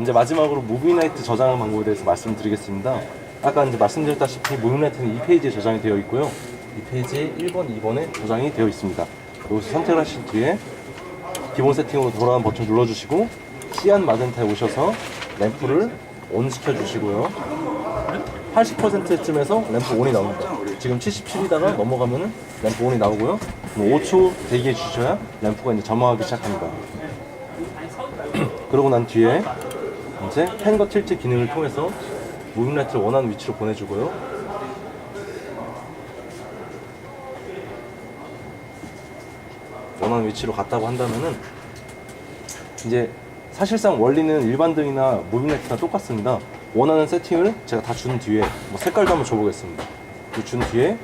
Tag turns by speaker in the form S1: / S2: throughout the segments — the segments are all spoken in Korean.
S1: 이제 마지막으로 무비나이트 저장 방법에 대해서 말씀드리겠습니다. 아까 이제 말씀드렸다시피 무비나이트는 이 페이지에 저장이 되어 있고요. 이 페이지에 1번, 2번에 저장이 되어 있습니다. 여기서 선택을 하신 뒤에 기본 세팅으로 돌아온 버튼 눌러주시고 시안 마젠타에 오셔서 램프를 온 시켜주시고요. 80%쯤에서 램프 온이 나옵니다. 지금 77이다가 넘어가면은 램프 온이 나오고요. 5초 대기해 주셔야 램프가 이제 점화하기 시작합니다. 그러고 난 뒤에 이제 펜과 틸트 기능을 통해서 무빙 라이트를 원하는 위치로 보내주고요. 원하는 위치로 갔다고 한다면은 이제 사실상 원리는 일반 등이나 무빙 라이트랑 똑같습니다. 원하는 세팅을 제가 다 준 뒤에 뭐 색깔도 한번 줘보겠습니다. 이준 뒤에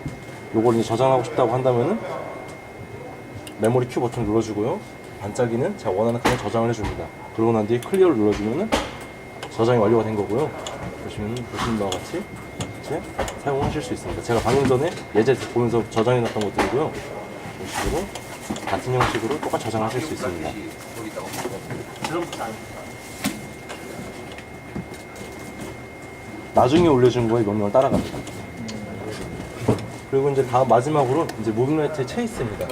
S1: 요걸 이제 저장하고 싶다고 한다면은 메모리 큐 버튼 눌러주고요. 반짝이는 제가 원하는 칸에 저장을 해줍니다. 그러고 난 뒤에 클리어를 눌러주면은 저장이 완료가 된 거고요. 보시면 보시는 바와 같이 이제 사용하실 수 있습니다. 제가 방금 전에 예제 보면서 저장해 놨던 것들이고요. 이런 식으로 같은 형식으로 똑같이 저장하실 수 있습니다. 나중에 올려준 거에 명령을 따라갑니다. 그리고 이제 다음 마지막으로 이제 무빙라이트의 체이스입니다.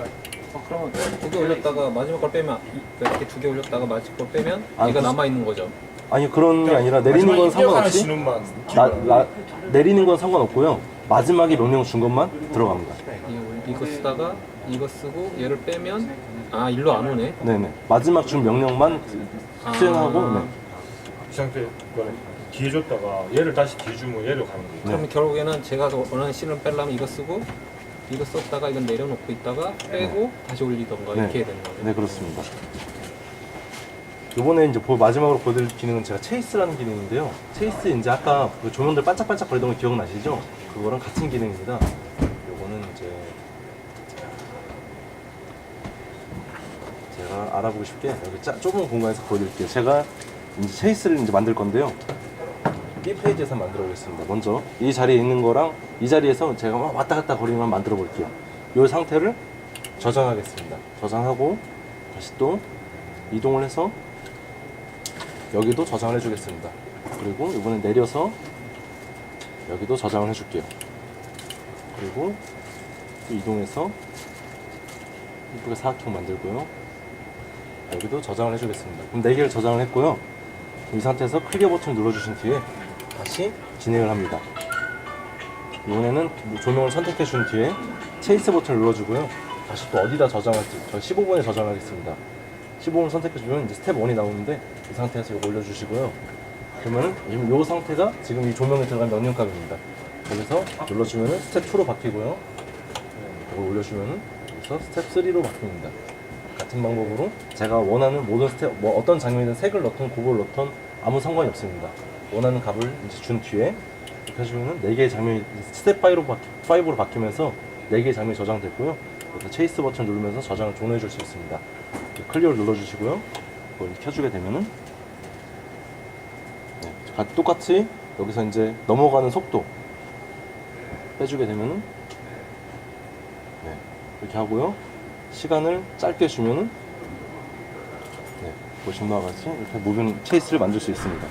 S2: 어, 그러면 두 개 올렸다가 마지막 걸 빼면 이- 이렇게 두 개 올렸다가 마지막 걸 빼면
S1: 아,
S2: 이거
S1: 그-
S2: 남아 있는 거죠.
S1: 아니 그런 게 아니라 내리는 건 상관없이 나, 나- 내리는 건 상관없고요. 마지막에 명령 준 것만 들어갑니다.
S2: 이거, 쓰다가 이거 쓰고 얘를 빼면 아 일로 안 오네.
S1: 네네. 마지막 준 명령만
S2: 아.
S1: 수행하고 네.
S3: 이 상태 거는 뒤에 줬다가 얘를 다시 뒤에 주면 얘를 가는 거예요.
S2: 그러면 결국에는 제가 원하는 씬을 빼려면 이거 쓰고 이거 썼다가 이건 내려놓고 있다가 빼고 다시 올리던가
S1: 네.
S2: 이렇게 해야 되는 거예요.
S1: 네 그렇습니다. 이번에 이제 보- 마지막으로 보여드릴 기능은 제가 체이스라는 기능인데요. 체이스 이제 아까 그 조명들 반짝반짝 거리던 거 기억나시죠? 그거랑 같은 기능입니다. 요거는 이제 제가 알아보고 쉽게 여기 짜, 좁은 공간에서 보여드릴게요. 제가 이제 체이스를 이제 만들 건데요. B 페이지에서 만들어 보겠습니다. 먼저 이 자리에 있는 거랑 이 자리에서 제가 막 왔다 갔다 거리만 만들어 볼게요. 이 상태를 저장하겠습니다. 저장하고 다시 또 이동을 해서 여기도 저장을 해주겠습니다. 그리고 이번에 내려서 여기도 저장을 해줄게요. 그리고 또 이동해서 이쁘게 사각형 만들고요. 여기도 저장을 해주겠습니다. 그럼 4개를 저장을 했고요. 이 상태에서 클리어 버튼 눌러주신 뒤에 다시 진행을 합니다. 이번에는 조명을 선택해 준 뒤에 체이스 버튼을 눌러주고요. 다시 또 어디다 저장할지 저 15번에 저장하겠습니다. 15번 선택해 주면 이제 스텝 1이 나오는데 이 상태에서 이거 올려주시고요. 그러면은 지금 이 상태가 지금 이 조명에 들어간 명령값입니다. 여기서 눌러주면은 스텝 2로 바뀌고요. 이걸 올려주면은 여기서 스텝 3로 바뀝니다. 같은 방법으로 제가 원하는 모든 스텝, 뭐 어떤 장면이든 색을 넣던 곱을 넣던 아무 상관이 없습니다. 원하는 값을 이제 준 뒤에 이렇게 해주면은 4개의 장면이 스텝 5로, 바뀌, 5로 바뀌면서 4개의 장면이 저장됐고요. 그래서 체이스 버튼 누르면서 저장을 종료해 줄 수 있습니다. 클리어를 눌러주시고요. 그걸 켜주게 되면은 네, 가- 똑같이 여기서 이제 넘어가는 속도 빼주게 되면은 네, 이렇게 하고요. 시간을 짧게 주면은 네, 바와 같이 이렇게 무빙 체이스를 만들 수 있습니다.